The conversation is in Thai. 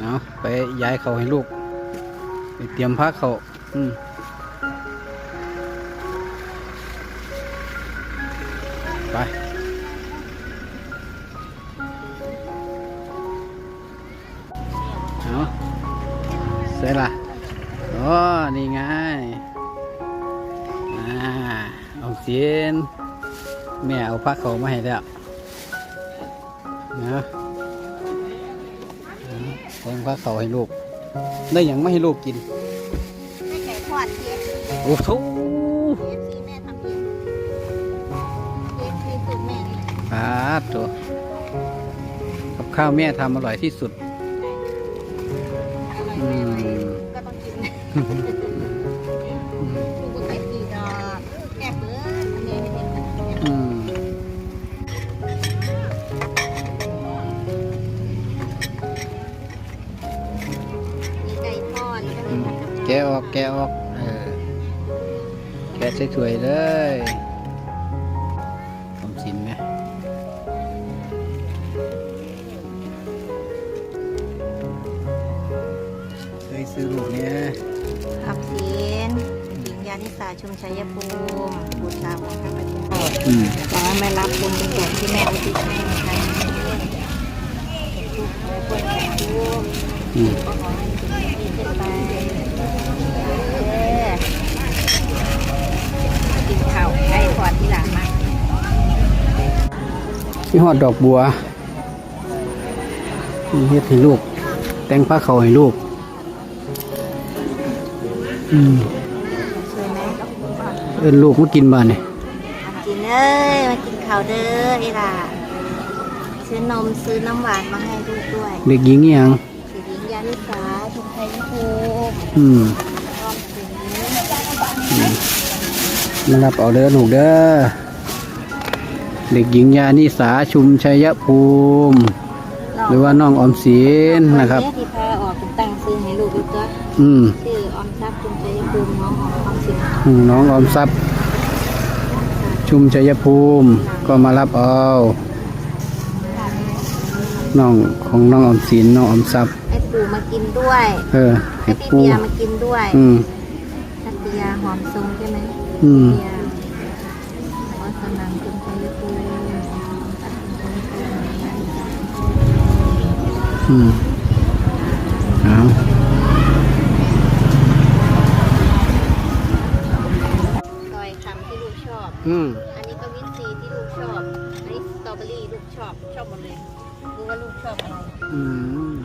เอาไปย้ายเขาให้ลูก ไปเตรียมพักเขาอืมไปเอาเสร็จละโอ้นี่ไงอ่าเอาเสียนแม่เอาพักเขามาให้แล้วนะ แทงพักเขาให้ลูก ได้หยังไม่ให้ลูกกินให้ไก่ทอดเค้กโอ้โหเค้กที่แม่ทำเองเค้กที่สูตรแม่นี่แหละปาดตัวกับข้าวแม่ทำอร่อยที่สุด อร่อยแม่ไหมก็ต้องกิน แกะออกแกะออกเออแกะสวยๆเลยผมสินไหมเคยซื้อลูกเนี้ยอับศีลหญิงยานิสาชุมชัยภูมิบูชาของข้าพเจ้าอืมขอให้ไม่รับบุญเป็นส่วนที่แม่อุทิศให้นะคะทุกข์ขอให้พ้นจากทุกข์อืมก็ขอให้ มีหอดดอกบัวมีเฮ็ดให้ลูก แต่งผ้าเขาวให้ลูก อืมสวยไหมเอินลูกมากินบ้านเนี่ยมากินเอ้ยมากินข้าวเด้อไอ้ล่ะซื้อนมซื้อน้ำหวานมาให้ลูกด้วย เด็กหญิงอิหยังสีหญิงยานิสาชุมชัยภูมิอืมรอมสิงมารับเอาเด้อลูกเด้อ เด็กหญิงยานิสาชุมชัยภูมิ หรือว่าน้องออมสินนะครับเยที่พาออกเป็นตั้งซื้อให้ลูกด้วยตัวอืมชื่อออมทรัพย์ชุมชัยภูมิน้องของออมสินอืมน้องออมทรัพย์ ชุมชัยภูมิก็มารับเอาน้องของน้องออมสินน้องออมทรัพย์ให้ปู่มากินด้วย เออให้ให้พี่ปูเบียร์มากินด้วยอืมทัตยาหอมทรงใช่ไหมอืมเบียร์วัสนังชุม อืมอซอยคำที่ลูกชอบ อืมอันนี้ก็วิตซีที่ลูกชอบ อันนี้สตรอเบอรี่ลูกชอบชอบหมดเลย ดูว่าลูกชอบอะไร อืม